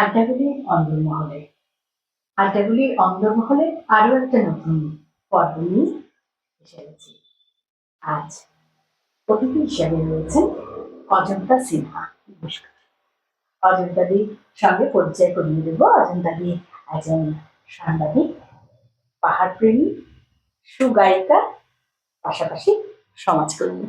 আড্ডাগুলির অন্দরমহলে আড্ডাগুলির অন্দরমহলে আরও একটা নতুন পর্ব নিয়ে এসে গেছি। আজ অতিথি হিসাবে রয়েছেন অজন্তা সিনহা। নমস্কার। অজন্তাদির সঙ্গে পরিচয় করিয়ে দেবো। অজন্তাদি একজন সাংবাদিক, পাহাড়প্রেমী, সুগায়িকা, পাশাপাশি সমাজকর্মী।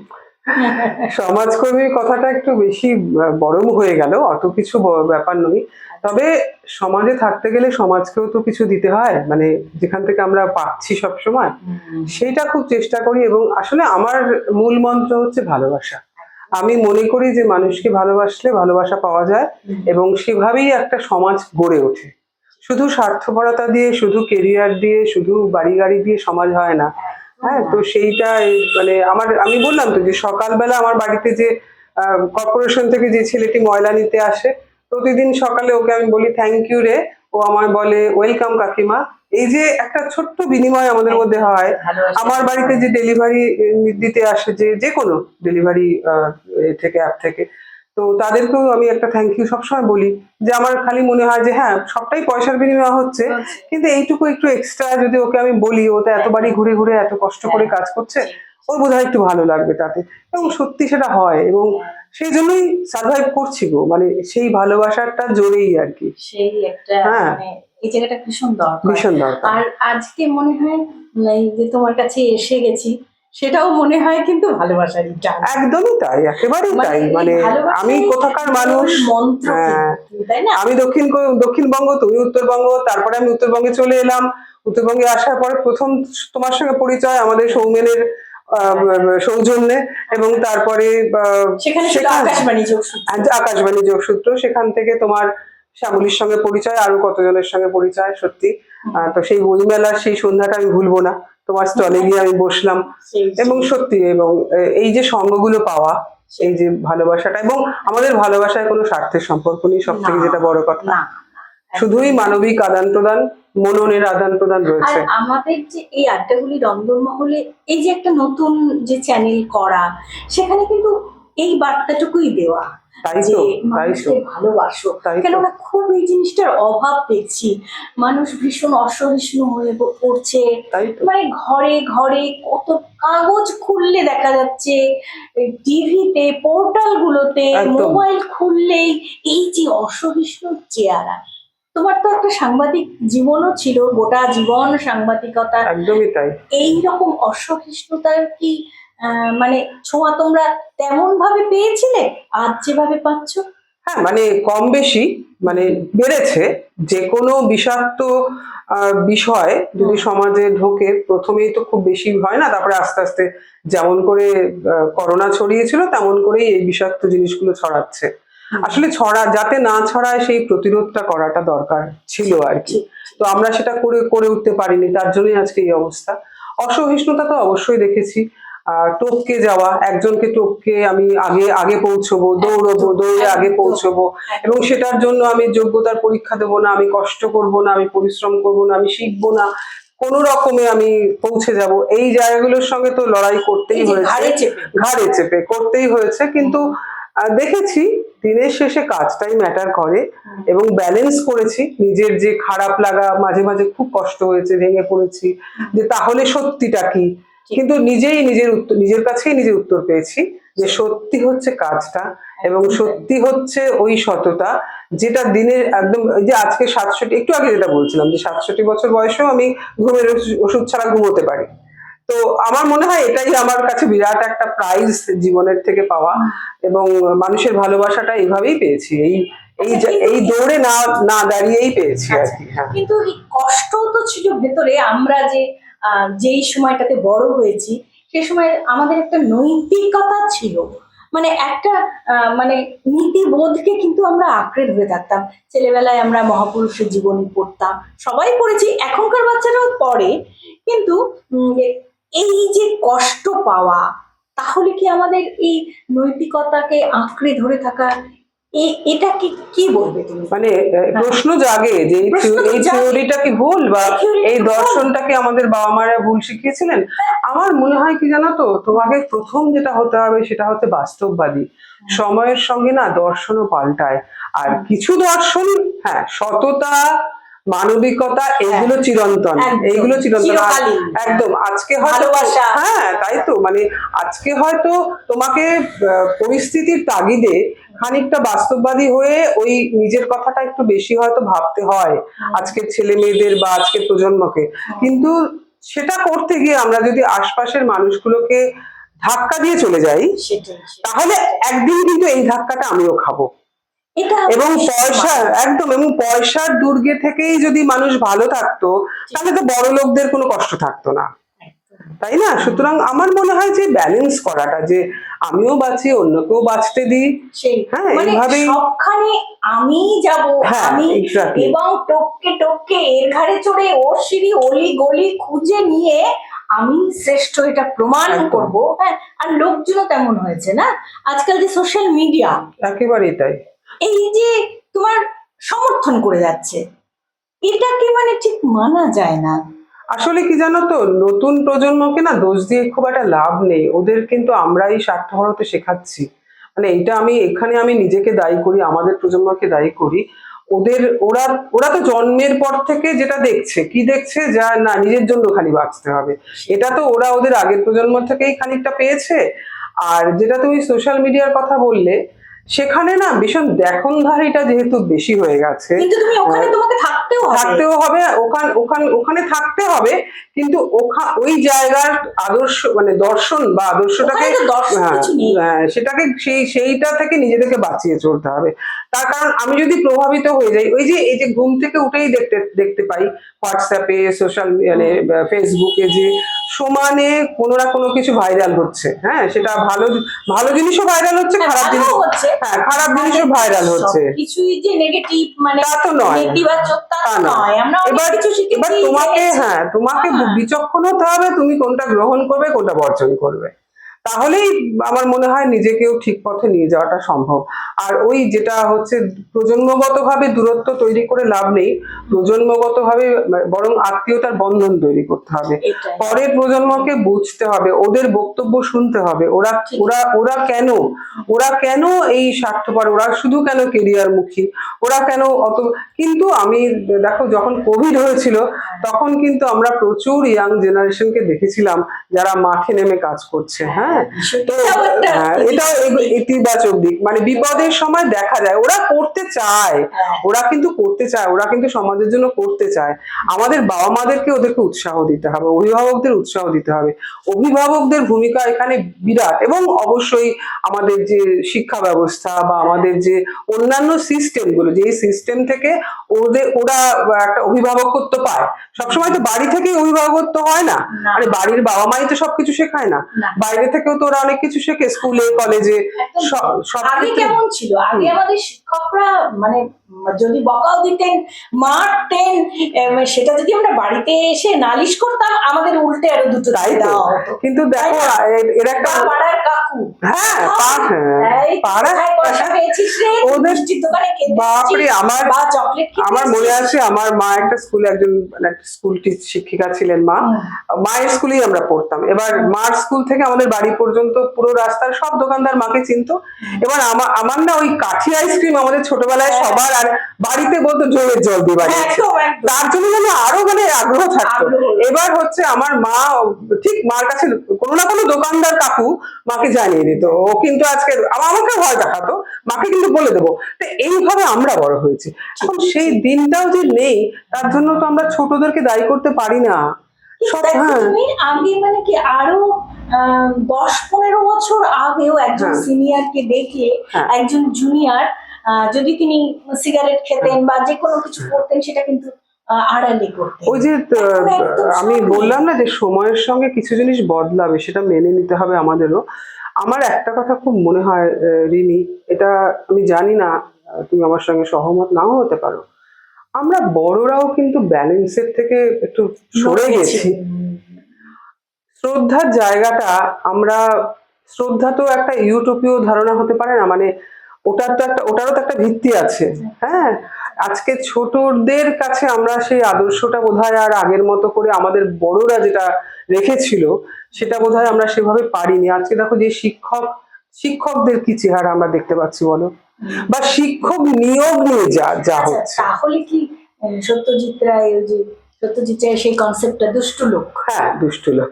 সমাজকর্মীর কথাটা একটু বেশি আহ, বরং হয়ে গেল অত কিছু ব্যাপার নয়। তবে সমাজে থাকতে গেলে সমাজকেও তো কিছু দিতে হয়। মানে যেখান থেকে আমরা পাচ্ছি সব সময় সেইটা খুব চেষ্টা করি এবং আসলে আমার মূল মন্ত্র হচ্ছে ভালোবাসা। আমি মনে করি যে মানুষকে ভালোবাসলে ভালোবাসা পাওয়া যায় এবং সেভাবেই একটা সমাজ গড়ে ওঠে। শুধু স্বার্থপরতা দিয়ে শুধু কেরিয়ার দিয়ে শুধু বাড়ি গাড়ি দিয়ে সমাজ হয় না। হ্যাঁ তো সেইটা মানে আমার আমি বললাম তো যে সকালবেলা আমার বাড়িতে যে কর্পোরেশন থেকে যে ছেলেটি ময়লা নিতে আসে প্রতিদিন সকালে ওকে আমি বলি থ্যাংক ইউ রে। ও আমায় বলে ওয়েলকাম কাকিমা। এই যে একটা ছোট্ট বিনিময় আমাদের মধ্যে হয়। আমার বাড়িতে যে ডেলিভারি দিতে আসে যে যে কোনো ডেলিভারি থেকে অ্যাপ থেকে তো তাদেরকেও আমি একটা থ্যাংক ইউ সবসময় বলি যে আমার খালি মনে হয় যে হ্যাঁ সবটাই পয়সার বিনিময় হচ্ছে কিন্তু এইটুকু একটু এক্সট্রা যদি ওকে আমি বলি ও তো এত বাড়ি ঘুরে ঘুরে এত কষ্ট করে কাজ করছে ওর বোধ একটু ভালো লাগবে তাতে। এবং সত্যি সেটা হয় এবং সেই জন্যই সার্ভাইভ করছি গো মানে সেই ভালোবাসাটা জোরেই আর কি। সেই একটা হ্যাঁ। মানে এই জায়গাটা ভীষণ দরকার। ভীষণ দরকার। আর আজকে মনে হয় যে তোমার কাছে এসে গেছি সেটাও মনে হয় কিন্তু ভালোবাসারই টান একদমই তাই একেবারেই তাই। মানে আমি কোথাকার মানুষ মন্ত্র হ্যাঁ। তাই না? আমি দক্ষিণ দক্ষিণবঙ্গ তুমি উত্তরবঙ্গ তারপরে আমি উত্তরবঙ্গে চলে এলাম। উত্তরবঙ্গে আসার পরে প্রথম তোমার সঙ্গে পরিচয় আমাদের সৌমেনের সৌজন্যে এবং তারপরে সেখানে আকাশবাণী যোগসূত্র। সেখান থেকে তোমার শ্যামলির সঙ্গে পরিচয় আরও কতজনের সঙ্গে পরিচয় সত্যি। তো সেই বইমেলার সেই সন্ধ্যাটা আমি ভুলবো না। তোমার স্টলে গিয়ে আমি বসলাম। এবং সত্যি এবং এই যে সঙ্গগুলো পাওয়া এই যে ভালোবাসাটা এবং আমাদের ভালোবাসায় কোনো স্বার্থের সম্পর্ক নেই সব থেকে যেটা বড় কথা। শুধুই মানবিক আদান প্রদান মননের আদান প্রদান রয়েছে। আমাদের যে এই আড্ডাগুলির অন্দরমহলে এই যে একটা নতুন যে চ্যানেল করা সেখানে কিন্তু এই বার্তাটুকুই দেওয়া। যে মানুষকে ভালোবাসো। কেননা খুব এই জিনিসটার অভাব দেখছি। মানুষ ভীষণ অসহিষ্ণু হয়ে পড়ছে। মানে ঘরে ঘরে কত কাগজ খুললে দেখা যাচ্ছে টিভিতে পোর্টাল গুলোতে মোবাইল খুললেই এই যে অসহিষ্ণু চেহারা। তোমার তো একটা সাংবাদিক জীবনও ছিল গোটা জীবন সাংবাদিকতা। একদমই তাই। এই রকম অসহিষ্ণুতার কি মানে ছোঁয়া তোমরা তেমন ভাবে পেয়েছিলে? আজ যেভাবে পাচ্ছ। হ্যাঁ মানে কম বেশি মানে বেড়েছে। যে কোনো বিষাক্ত বিষয় যদি সমাজে ঢোকে প্রথমেই তো খুব বেশি হয় না তারপরে আস্তে আস্তে যেমন করে করোনা ছড়িয়েছিল তেমন করেই এই বিষাক্ত জিনিসগুলো ছড়াচ্ছে। আসলে ছড়া যাতে না ছড়ায় সেই প্রতিরোধটা করাটা দরকার ছিল আর কি। তো আমরা সেটা করে করে উঠতে পারিনি তার জন্যই আজকে এই অবস্থা। অসহিষ্ণুতা তো অবশ্যই দেখেছি। টপকে যাওয়া একজনকে টপকে আমি আগে আগে পৌঁছবো দৌড়বো দৌড়ে আগে পৌঁছবো এবং সেটার জন্য আমি যোগ্যতার পরীক্ষা দেবো না আমি কষ্ট করব না আমি পরিশ্রম করব না আমি শিখব না। কোনো রকমে আমি পৌঁছে যাব। এই জায়গাগুলোর সঙ্গে তো লড়াই করতেই হয়েছে। ঘাড়ে চেপে। ঘাড়ে চেপে করতেই হয়েছে। কিন্তু দেখেছি দিনের শেষে কাজটাই ম্যাটার করে এবং ব্যালেন্স করেছি। নিজের যে খারাপ লাগা মাঝে মাঝে খুব কষ্ট হয়েছে ভেঙে পড়েছি। যে তাহলে সত্যিটা কি? কিন্তু নিজেই নিজের উত্তর নিজের কাছেই নিজের উত্তর পেয়েছি যে সত্যি হচ্ছে কাজটা এবং সত্যি হচ্ছে ওই সততা যেটা দিনের একদম যে আজকে সাতষট্টি একটু আগে যেটা বলছিলাম যে সাতষট্টি বছর বয়সেও আমি ঘুমের ওষুধ- ছাড়া ঘুমোতে পারি। তো আমার মনে হয় এটাই আমার কাছে বিরাট একটা প্রাইজ জীবনের থেকে পাওয়া এবং মানুষের ভালোবাসাটা এইভাবেই পেয়েছি। এই এই এই দৌড়ে না না দাঁড়িয়েই পেয়েছি আর কি হ্যাঁ। কিন্তু এই কষ্ট তো ছিল ভেতরে আমরা যে যেই সময়টাতে বড় হয়েছি, সে সময় আমাদের একটা নৈতিকতা ছিল। মানে একটা মানে নীতিবোধকে কিন্তু আমরা আঁকড়ে ধরে থাকতাম। ছেলেবেলায় আমরা মহাপুরুষের জীবনী পড়তাম। সবাই পড়েছি, এখনকার বাচ্চারাও পড়ে, কিন্তু এই যে কষ্ট পাওয়া, তাহলে কি আমাদের এই নৈতিকতাকে আঁকড়ে ধরে থাকা এটা কি কি বলবে তুমি? মানে প্রশ্ন জাগে যে এই। থিওরিটা কি ভুল বা এই? দর্শনটাকে আমাদের বাবা মারা ভুল শিখিয়েছিলেন? আমার মনে হয় কি জানো তো তোমাকে প্রথম যেটা হতে হবে সেটা হচ্ছে বাস্তববাদী। সময়ের সঙ্গে না দর্শনও পাল্টায়। আর কিছু দর্শন হ্যাঁ সততা মানবিকতা এইগুলো চিরন্তন এইগুলো চিরন্তন। একদম আজকে হয়তো হ্যাঁ তাই তো মানে আজকে হয়তো তোমাকে পরিস্থিতির তাগিদে খানিকটা বাস্তববাদী হয়ে ওই নিজের কথাটা একটু বেশি হয়তো ভাবতে হয় আজকের ছেলে মেয়েদের বা আজকের প্রজন্মকে। কিন্তু সেটা করতে গিয়ে আমরা যদি আশপাশের মানুষগুলোকে ধাক্কা দিয়ে চলে যাই। তাহলে একদিন কিন্তু এই ধাক্কাটা আমিও খাব। এবং পয়সা একদম এবং পয়সার দুর্গে থেকেই যদি মানুষ ভালো থাকতো তাহলে তো বড় লোকদের কোনো কষ্ট থাকতো না। তাই না? সুতরাং আমার মনে হয় যে ব্যালেন্স করাটা যে আমিও বাঁচি অন্যকেও বাঁচতে দিই। হ্যাঁ, মানে এইভাবেই- সবখানে আমি যাব হ্যাঁ, আমি. এবং টপকে টপকে এর ঘাড়ে চড়ে ওর সিঁড়ি অলি গলি খুঁজে নিয়ে আমি শ্রেষ্ঠ এটা প্রমাণ। করব হ্যাঁ আর লোকজনও তেমন হয়েছে না? আজকাল যে সোশ্যাল মিডিয়া একেবারেই তাই। এই যে তোমার সমর্থন করে যাচ্ছে, এটাকে মানে ঠিক মানা যায় না। আসলে কি জানো তো, নতুন প্রজন্মকে না দোষ দিয়ে খুব একটা লাভ নেই। ওদের কিন্তু আমরাই স্বার্থপরতা শেখাচ্ছি। মানে এটা আমি, এখানে আমি নিজেকে দায়ী করি, আমাদের প্রজন্মকে দায়ী করি। ওদের, ওরা ওরা তো জন্মের পর থেকে যেটা দেখছে, কি দেখছে, যা না, নিজের জন্য খালি বাঁচতে হবে। এটা তো ওরা ওদের আগের প্রজন্ম থেকেই খানিকটা পেয়েছে। আর যেটা তুমি সোশ্যাল মিডিয়ার কথা বললে সেখানে না ভীষণ দেখনধারীটা যেহেতু বেশি হয়ে গেছে কিন্তু তুমি ওখানে তোমাকে থাকতেও হবে। থাকতেও হবে ওখান ওখান ওখানে থাকতে হবে কিন্তু ওখা ওই জায়গার আদর্শ মানে দর্শন বা আদর্শটাকে হ্যাঁ। হ্যাঁ, সেটাকে সেই সেইটা থেকে নিজেদেরকে বাঁচিয়ে চলতে হবে। তার কারণ আমি যদি প্রভাবিত হয়ে যাই ওই যে এই যে ঘুম থেকে উঠেই দেখতে দেখতে পাই হোয়াটসঅ্যাপে সোশ্যাল মানে ফেসবুকে যে সমানে কোনো না কোনো কিছু ভাইরাল হচ্ছে হ্যাঁ সেটা ভালো ভালো জিনিসও ভাইরাল হচ্ছে হ্যাঁ, খারাপ জিনিস হচ্ছে হ্যাঁ খারাপ জিনিসও ভাইরাল হচ্ছে কিছুই যে নেগেটিভ মানে তা তো নয়। নেতিবাচক তা। নয় আমরা এবার কিছু এবার তোমাকে হ্যাঁ তোমাকে হ্যাঁ। বিচক্ষণ হতে হবে তুমি কোনটা গ্রহণ করবে কোনটা বর্জন করবে তাহলেই আমার মনে হয় নিজেকেও ঠিক পথে নিয়ে যাওয়াটা সম্ভব। আর ওই যেটা হচ্ছে প্রজন্মগতভাবে দূরত্ব তৈরি করে লাভ নেই প্রজন্মগতভাবে বরং আত্মীয়তার বন্ধন তৈরি করতে হবে। পরের প্রজন্মকে বুঝতে হবে ওদের বক্তব্য শুনতে হবে। ওরা ওরা ওরা কেন ওরা কেন এই স্বার্থপর ওরা শুধু কেন কেরিয়ার মুখী ওরা কেন অত কিন্তু আমি দেখো যখন কোভিড হয়েছিল তখন কিন্তু আমরা প্রচুর ইয়াং জেনারেশনকে দেখেছিলাম যারা মাঠে নেমে কাজ করছে হ্যাঁ? তো হ্যাঁ, এগ- ইতিবাচক দিক। মানে বিপদের সময় দেখা যায় ওরা করতে চায়। ওরা কিন্তু করতে চায় ওরা কিন্তু সমাজের জন্য করতে চায়। আমাদের বাবা মাদেরকে ওদেরকে উৎসাহ দিতে হবে অভিভাবকদের উৎসাহ দিতে হবে। অভিভাবকদের ভূমিকা এখানে বিরাট এবং অবশ্যই আমাদের যে শিক্ষা ব্যবস্থা বা আমাদের যে অন্যান্য সিস্টেমগুলো যে সিস্টেম থেকে ওদের ওরা একটা অভিভাবকত্ব পায় সবসময় তো বাড়ি থেকেই অভিভাবকত্ব হয় না। আরে বাড়ির বাবা মাই তো সবকিছু শেখায় না। বাইরে থেকেও তো ওরা অনেক কিছু শেখে স্কুলে কলেজে আগে কেমন ছিল? আগে আমাদের শিক্ষকরা মানে যদি বকাও দিতেন মারতেন সেটা যদি আমরা বাড়িতে এসে নালিশ করতাম আমাদের উল্টে আরও দুটো তাই দিয়ে দেওয়া হতো। কিন্তু দেখো এর একটা পাড়ার কাকু। হ্যাঁ হ্যাঁ, পাড়া- পেয়েছিস রে ওদের- দোকানে বাপরে, আমার- বা চকলেট আমার মনে আছে আমার মা একটা স্কুলে একজন মানে স্কুল শিক্ষিকা ছিলেন মা। মায়ের স্কুলেই আমরা পড়তাম। এবার মার স্কুল থেকে আমাদের বাড়ি পর্যন্ত পুরো রাস্তার সব দোকানদার মাকে চিনতো। এবার আমার আমার না ওই কাঠি আইসক্রিম আমাদের ছোটবেলায় হ্যাঁ। সবার আর বাড়িতে বলতো জলের জল দিয়ে বাড়ি তার জন্য যেন আরও মানে আগ্রহ থাকতো। এবার হচ্ছে আমার মা ঠিক মার কাছে কোনো না কোনো দোকানদার কাকু মাকে জানিয়ে দিত। ও কিন্তু আজকে আমাকে ভয় দেখাতো। মাকে কিন্তু বলে দেবো। তো এইভাবে আমরা বড় হয়েছি। এখন সেই দিনটাও যে নেই তার জন্য তো আমরা ছোটদেরকে দায়ী করতে পারি না। সব হ্যাঁ। তুমি আগে মানে কি আরও দশ পনেরো বছর আগেও একজন হ্যাঁ। সিনিয়রকে দেখলে হ্যাঁ। একজন জুনিয়র যদি তিনি সিগারেট খেতেন বা যে কোনো কিছু করতেন সেটা কিন্তু আড়ালে করতেন। ওই যে আমি বললাম না যে সময়ের সঙ্গে কিছু জিনিস বদলাবে সেটা মেনে নিতে হবে আমাদেরও। আমার একটা কথা খুব মনে হয় রিনি এটা আমি জানি না তুমি আমার সঙ্গে সহমত নাও হতে পারো। আমরা বড়রাও কিন্তু ব্যালেন্সের থেকে একটু সরে গেছি। শ্রদ্ধার জায়গাটা আমরা শ্রদ্ধা তো একটা ইউটোপীয় ধারণা হতে পারে না মানে ওটার তো একটা ওটারও তো একটা ভিত্তি আছে। হ্যাঁ আজকে ছোটদের কাছে আমরা সেই আদর্শটা বোধহয় আর আগের মতো করে আমাদের বড়রা যেটা রেখেছিল সেটা বোধহয় আমরা সেভাবে পারিনি। আজকে দেখো যে শিক্ষক শিক্ষকদের কি চেহারা আমরা দেখতে পাচ্ছি বলো? বা শিক্ষক নিয়োগ নিয়ে যা যা আচ্ছা, হচ্ছে। তাহলে কি সত্যজিৎ রায় ওই যে সত্যজিৎ সেই কনসেপ্টটা দুষ্টু লোক। হ্যাঁ দুষ্টু লোক।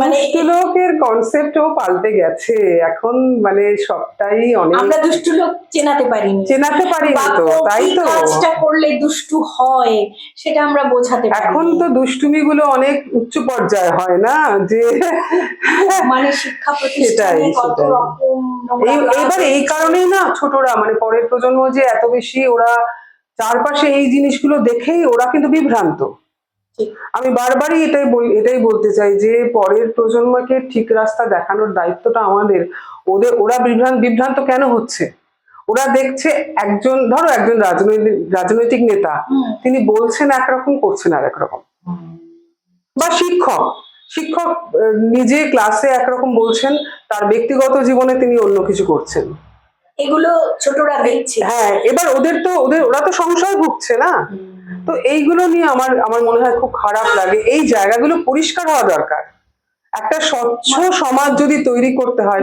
মানে লোকের কনসেপ্টও পাল্টে গেছে। এখন মানে সবটাই অনেক আমরা দুষ্টু লোক চেনাতে পারিনি। চেনাতে পারি তো তাই তো? কাজটা করলে দুষ্টু হয় সেটা আমরা বোঝাতে পারি এখন তো দুষ্টুমি গুলো অনেক উচ্চ পর্যায়ে হয় না যে মানে শিক্ষা প্রতিষ্ঠানে কত। রকম এইবার এই কারণেই না ছোটরা মানে পরের প্রজন্ম যে এত বেশি ওরা চারপাশে এই জিনিসগুলো দেখেই ওরা কিন্তু বিভ্রান্ত। আমি বারবারই এটাই এটাই বলতে চাই যে পরের প্রজন্মকে ঠিক রাস্তা দেখানোর দায়িত্বটা আমাদের। ওদের ওরা বিভ্রান্ত বিভ্রান্ত কেন হচ্ছে? ওরা দেখছে একজন ধরো একজন রাজনৈতিক রাজনৈতিক নেতা তিনি বলছেন একরকম করছেন আর একরকম। বা শিক্ষক শিক্ষক নিজে ক্লাসে একরকম বলছেন তার ব্যক্তিগত জীবনে তিনি অন্য কিছু করছেন। এগুলো ছোটরা দেখছে। হ্যাঁ এবার ওদের তো ওদের ওরা তো সংশয় ভুগছে না? তো এইগুলো নিয়ে আমার আমার মনে হয় খুব খারাপ লাগে। এই জায়গাগুলো পরিষ্কার হওয়া দরকার। একটা স্বচ্ছ সমাজ যদি তৈরি করতে হয়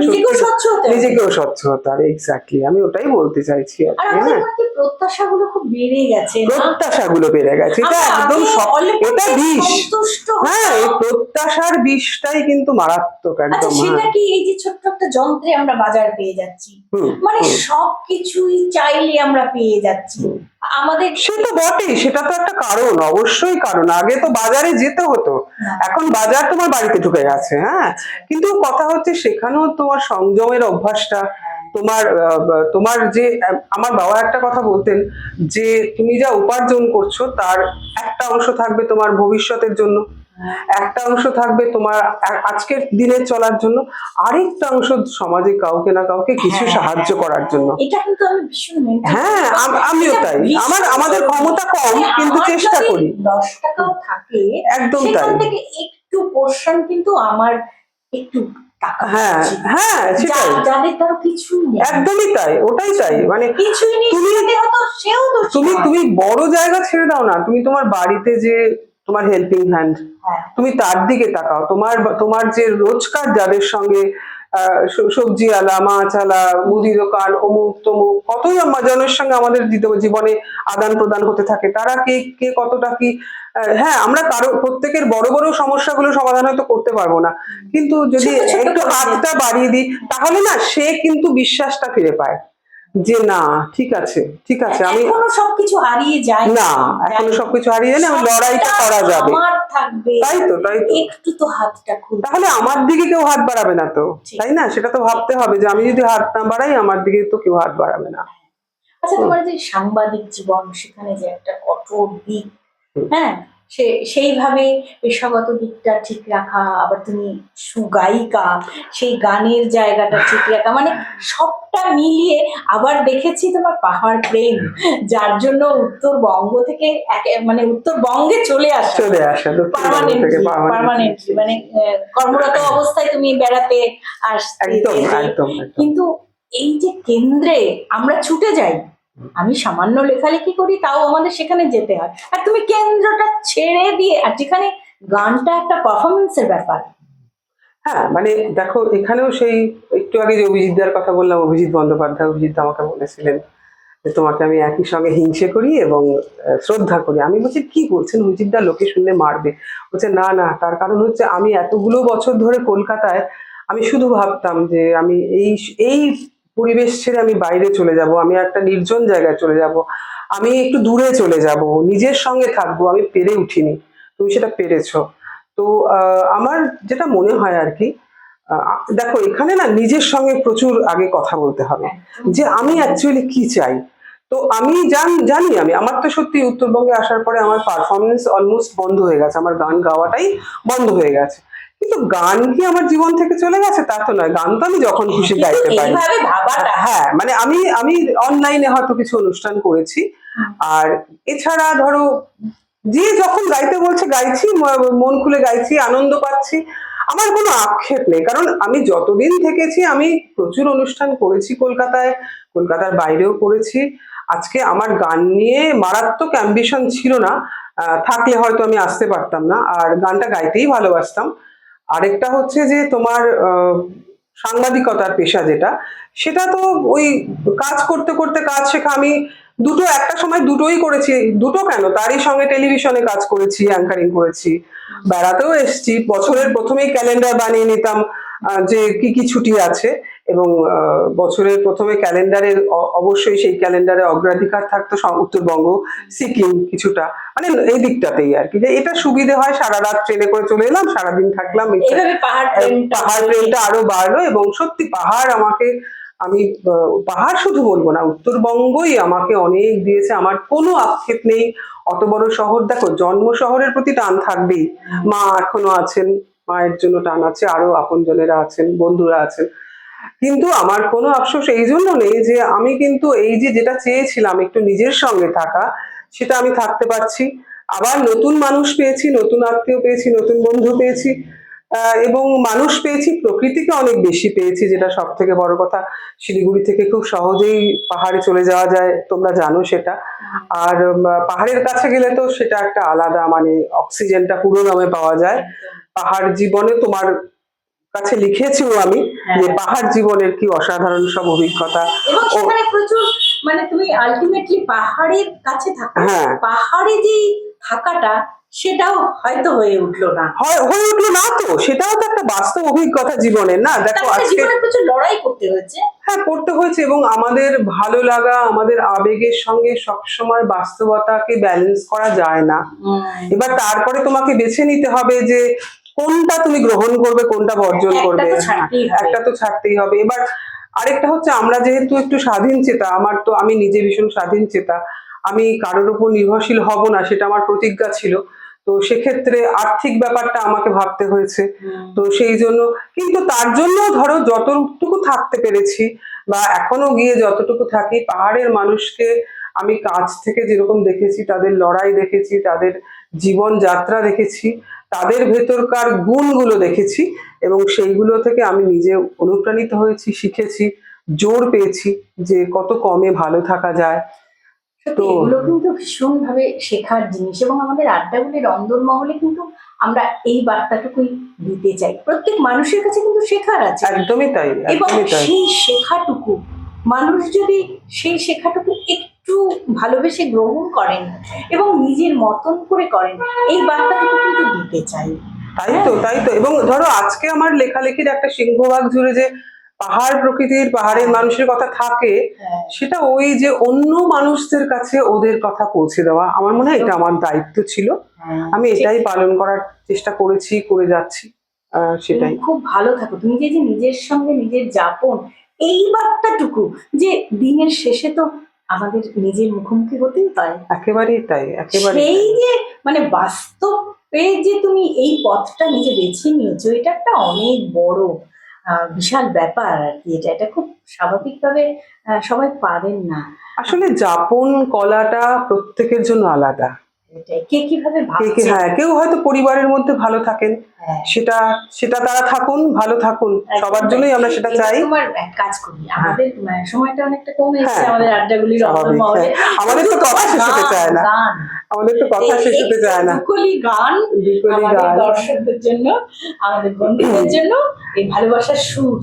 নিজেকেও স্বচ্ছ হতে হবে। এক্স্যাক্টলি আমি ওটাই বলতে চাইছি হ্যাঁ। প্রত্যাশাগুলো খুব বেড়ে গেছে প্রত্যাশাগুলো বেড়ে গেছে এটা একদম এটা বিষ। হ্যাঁ এই প্রত্যাশার বিষটাই কিন্তু মারাত্মক আচ্ছা একদম সেটা হ্যাঁ কি এই যে ছোট্ট একটা যন্ত্রে আমরা বাজার পেয়ে যাচ্ছি? মানে। সবকিছুই চাইলে আমরা পেয়ে যাচ্ছি। আমাদের সে তো বটেই সেটা তো একটা কারণ অবশ্যই কারণ। আগে তো বাজারে যেতে হতো। এখন বাজার তোমার বাড়িতে ঢুকে গেছে হ্যাঁ? কিন্তু কথা হচ্ছে সেখানেও তোমার সংযমের অভ্যাসটা তোমার আহ, তোমার যে আমার বাবা একটা কথা বলতেন যে তুমি যা উপার্জন করছ তার একটা অংশ থাকবে তোমার ভবিষ্যতের জন্য। একটা অংশ থাকবে তোমার আজকের দিনে চলার জন্য আরেকটা অংশ সমাজে কাউকে না কাউকে কিছু হ্যাঁ, সাহায্য হ্যাঁ, করার জন্য। হ্যাঁ আমিও তাই। আমার আমাদের ক্ষমতা কম মানে কিন্তু চেষ্টা করি। দশ টাকাও থাকে একদম তাই। একটু পোর্শন কিন্তু আমার একটু হ্যাঁ হ্যাঁ সেটাই। একদমই তাই ওটাই তাই। মানে তুমি-। তুমি বড় জায়গা ছেড়ে দাও না। তুমি তোমার বাড়িতে যে তোমার হেল্পিং হ্যান্ড হ্যাঁ। তুমি তার দিকে তাকাও। তোমার তোমার যে রোজকার যাদের সঙ্গে সবজি আলা মাছ আলা মুদি দোকান অমুক তমুক কতই জনের সঙ্গে আমাদের জীব- জীবনে আদান প্রদান হতে থাকে তারা কে কে কতটা কি হ্যাঁ আমরা কারও প্রত্যেকের বড় বড় সমস্যাগুলো সমাধান হয়তো করতে পারব না। কিন্তু যদি একটু হাতটা বাড়িয়ে দিই তাহলে না সে কিন্তু বিশ্বাসটা ফিরে পায়। যে না ঠিক আছে ঠিক আছে আমি এখনও সবকিছু হারিয়ে যায়। না এখনও সবকিছু হারিয়ে যায় না লড়াইটা করা যাবে। আমার থাকবে। তাই তো তাই তো। একটু তো হাতটা খুলতে তাহলে আমার দিকে কেউ হাত বাড়াবে না তো তাই না? সেটা তো ভাবতে হবে যে আমি যদি হাত না বাড়াই আমার দিকে তো কেউ হাত বাড়াবে না। আচ্ছা তোমার যে সাংবাদিক জীবন সেখানে যে একটা কঠোর দিক হ্যাঁ? সে সেইভাবে পেশাগত দিকটা ঠিক রাখা আবার তুমি সুগায়িকা সেই গানের জায়গাটা ঠিক রাখা মানে সবটা মিলিয়ে আবার দেখেছি তোমার পাহাড় প্রেম যার জন্য উত্তরবঙ্গ থেকে একে- মানে উত্তরবঙ্গে চলে আসা। চলে আসা পার্মানেন্টলি পার্মানেন্টলি মানে কর্মরত অবস্থায় তুমি বেড়াতে আসতে কিন্তু এই যে কেন্দ্রে আমরা ছুটে যাই আমি সামান্য লেখালেখি করি, তাও আমাদের সেখানে যেতে হয়। আর তুমি কেন্দ্রটা ছেড়ে দিয়ে, আর যেখানে গানটা একটা পারফরমেন্সের ব্যাপার। হ্যাঁ মানে দেখো, এখানেও সেই, একটু আগে যে অভিজিৎদার কথা বললাম, অভিজিৎ বন্দ্যোপাধ্যায়, অভিজিৎ আমাকে বলেছিলেন যে তোমাকে আমি একই সঙ্গে হিংসে করি এবং শ্রদ্ধা করি। আমি বলছি, কি বলছেন? অভিজিৎদা লোকে শুনলে মারবে। বলছে, না না, তার কারণ হচ্ছে আমি এতগুলো বছর ধরে কলকাতায়, আমি শুধু ভাবতাম যে আমি এই এই পরিবেশ ছেড়ে আমি বাইরে চলে যাব আমি একটা নির্জন জায়গায় চলে যাব আমি একটু দূরে চলে যাব নিজের সঙ্গে থাকব আমি পেরে উঠিনি তুমি সেটা পেরেছ। তো আমার যেটা মনে হয় আর কি দেখো এখানে না নিজের সঙ্গে প্রচুর আগে কথা বলতে হবে যে আমি অ্যাকচুয়ালি কি চাই? তো আমি জান জানি আমি আমার তো সত্যি উত্তরবঙ্গে আসার পরে আমার পারফরমেন্স অলমোস্ট বন্ধ হয়ে গেছে আমার গান গাওয়াটাই বন্ধ হয়ে গেছে। কিন্তু গান কি আমার জীবন থেকে চলে গেছে? তা তো নয়। গান তো আমি যখন খুশি গাইতে পারি। হ্যাঁ মানে আমি আমি অনলাইনে হয়তো কিছু অনুষ্ঠান করেছি। আর এছাড়া ধরো যে যখন গাইতে বলছে গাইছি মন খুলে গাইছি আনন্দ পাচ্ছি। আমার কোনো আক্ষেপ নেই। কারণ আমি যতদিন থেকেছি আমি প্রচুর অনুষ্ঠান করেছি কলকাতায় কলকাতার বাইরেও করেছি। আজকে আমার গান নিয়ে মারাত্মক অ্যাম্বিশন ছিল না। আহ, থাকলে হয়তো আমি আসতে পারতাম না। আর গানটা গাইতেই ভালোবাসতাম। আরেকটা হচ্ছে যে তোমার সাংবাদিকতার পেশা যেটা, সেটা তো ওই কাজ করতে করতে কাজ শেখা, আমি দুটো, একটা সময় দুটোই করেছি, দুটো কেন? তারই সঙ্গে টেলিভিশনে কাজ করেছি অ্যাঙ্কারিং করেছি। বেড়াতেও এসছি, বছরের প্রথমেই ক্যালেন্ডার বানিয়ে নিতাম যে কি কি ছুটি আছে। এবং বছরের প্রথমে ক্যালেন্ডারের অবশ্যই সেই ক্যালেন্ডারে অগ্রাধিকার থাকতো উত্তরবঙ্গ সিকিম কিছুটা। মানে এই দিকটাতেই আর কি। যে এটা সুবিধে হয় সারা রাত ট্রেনে করে চলে এলাম সারাদিন থাকলাম পাহাড় ট্রেনটা আরও বাড়লো এবং সত্যি পাহাড় আমাকে আমি পাহাড় শুধু বলব না উত্তরবঙ্গই আমাকে অনেক দিয়েছে। আমার কোনো আক্ষেপ নেই। অত বড় শহর দেখো জন্ম শহরের প্রতি টান থাকবেই। মা এখনও আছেন মায়ের জন্য টান আছে আরও আপনজনেরা আছেন বন্ধুরা আছেন। কিন্তু আমার কোনো আফসোস এই জন্য নেই যে আমি কিন্তু এই যে যেটা চেয়েছিলাম একটু নিজের সঙ্গে থাকা, সেটা আমি থাকতে পারছি। আবার নতুন মানুষ পেয়েছি, নতুন আত্মীয় পেয়েছি, নতুন বন্ধু পেয়েছি এবং মানুষ পেয়েছি, প্রকৃতিকে অনেক বেশি পেয়েছি, যেটা সব থেকে বড় কথা। শিলিগুড়ি থেকে খুব সহজেই পাহাড়ে চলে যাওয়া যায়, তোমরা জানো সেটা। আর পাহাড়ের কাছে গেলে তো সেটা একটা আলাদা মানে অক্সিজেনটা পুরো নামে পাওয়া যায়। পাহাড় জীবনে তোমার কাছে লিখেছিও আমি যে হ্যাঁ। পাহাড় জীবনের কি অসাধারণ সব অভিজ্ঞতা। এবং সেখানে প্রচুর মানে তুমি আলটিমেটলি পাহাড়ের কাছে থাকো। হ্যাঁ। পাহাড়ে যেই থাকাটা সেটাও হয়তো হয়ে উঠল না। হয় হয়ে উঠল না তো সেটাও তো একটা বাস্তব অভিজ্ঞতা জীবনের না। দেখো মানে আজকে জীবনে প্রচুর লড়াই করতে হয়েছে। হ্যাঁ করতে হয়েছে এবং আমাদের ভালো লাগা আমাদের আবেগের সঙ্গে সবসময় বাস্তবতাকে ব্যালেন্স করা যায় না। এবার তারপরে তোমাকে বেছে নিতে হবে যে কোনটা তুমি গ্রহণ করবে কোনটা বর্জন করবে। একটা তো ছাড়তেই হবে। এবার আরেকটা হচ্ছে আমরা যেহেতু একটু স্বাধীন চেতা আমার তো আমি নিজে ভীষণ স্বাধীন চেতা আমি কারোর উপর নির্ভরশীল হব না সেটা আমার প্রতিজ্ঞা ছিল। তো সেক্ষেত্রে আর্থিক ব্যাপারটা আমাকে ভাবতে হয়েছে। তো সেই জন্য কিন্তু তার জন্য ধরো যতটুকু থাকতে পেরেছি বা এখনও গিয়ে যতটুকু থাকি পাহাড়ের মানুষকে আমি কাছ থেকে যেরকম দেখেছি তাদের লড়াই দেখেছি তাদের জীবন যাত্রা দেখেছি তাদের ভেতরকার গুণগুলো দেখেছি এবং সেইগুলো থেকে আমি নিজে অনুপ্রাণিত হয়েছি শিখেছি জোর পেয়েছি যে কত কমে ভালো থাকা যায়। তো- এগুলো কিন্তু ভীষণ ভাবে শেখার জিনিস এবং আমাদের আড্ডাগুলির অন্দর মহলে কিন্তু আমরা এই বার্তাটুকুই দিতে চাই। প্রত্যেক মানুষের কাছে কিন্তু শেখার আছে। একদমই তাই এবং সেই শেখাটুকু মানুষ যদি সেই শেখাটুকু একটু ভালোবেসে গ্রহণ করেন এবং নিজের মতন করে করেন এই বার্তাটুকু কিন্তু দিতে চাই। তাই তো তাই তো। এবং ধরো আজকে আমার লেখালেখির একটা সিংহভাগ জুড়ে যে পাহাড় প্রকৃতির পাহাড়ের মানুষের কথা থাকে সেটা ওই যে অন্য মানুষদের কাছে ওদের কথা পৌঁছে দেওয়া আমার মনে হয় এটা আমার দায়িত্ব ছিল। আমি এটাই পালন করার চেষ্টা করেছি করে যাচ্ছি আহ, সেটাই। খুব ভালো থাকো। তুমি যে নিজের সঙ্গে নিজের যাপন এই বার্তাটুকু যে দিনের শেষে তো আমাদের নিজের মুখোমুখি হতেই পারে। একেবারেই তাই একেবারে সেই যে মানে বাস্তবে যে তুমি এই পথটা নিজে বেছে নিয়েছো এটা একটা অনেক বড় আহ, বিশাল ব্যাপার আর কি এটা। এটা খুব স্বাভাবিকভাবে সবাই পারেন না। আসলে যাপন কলাটা প্রত্যেকের জন্য আলাদা। কে কীভাবে কে কে হ্যাঁ কেউ হয়তো পরিবারের মধ্যে ভালো থাকেন। হ্যাঁ। সেটা সেটা তারা থাকুন ভালো থাকুন। সবার জন্যই আমরা সেটা চাই। তোমার এক কাজ করি। আমাদের সময়টা অনেকটা কমে এসেছে হ্যাঁ। আমাদের হ্যাঁ। আমাদের তো কথা শেষ হতে চায় না। আমাদের তো কথা শেষ হতে চায় না। দুকলি গান বিকলি গান। দর্শকদের জন্য আমাদের বন্ধুদের জন্য এই ভালোবাসার সুর।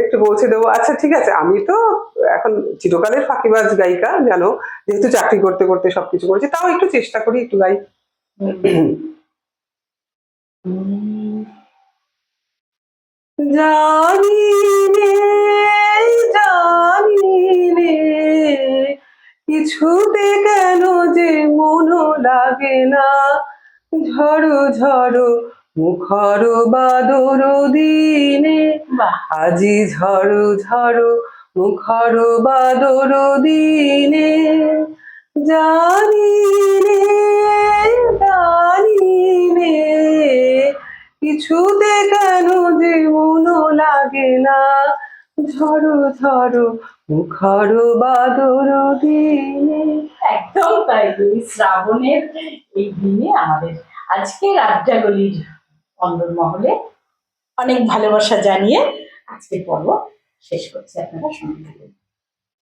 একটু পৌঁছে দেবো। আচ্ছা ঠিক আছে। আমি তো এখন চিরকালের ফাঁকিবাজ গায়িকা জানো যেহেতু চাকরি করতে করতে সবকিছু করেছি তাও একটু চেষ্টা করি একটু গাই জানি জানি কিছুতে কেন যে মন লাগে না। ঝড়ো ঝড়ো মুখর বাদর দিনে আজি ঝড়ো ঝড়ো মুখর বাদর দিনে জানি রে জানি রে কিছুতে কেন যে মন লাগে না ঝড়ো ঝড়ো মুখর বাদর দিনে। একদম তাই শ্রাবণের এই দিনে আমাদের আজকের আড্ডাগুলির অন্দরমহলে অনেক ভালোবাসা জানিয়ে আজকের পর্ব শেষ করছি আপনারা সঙ্গে।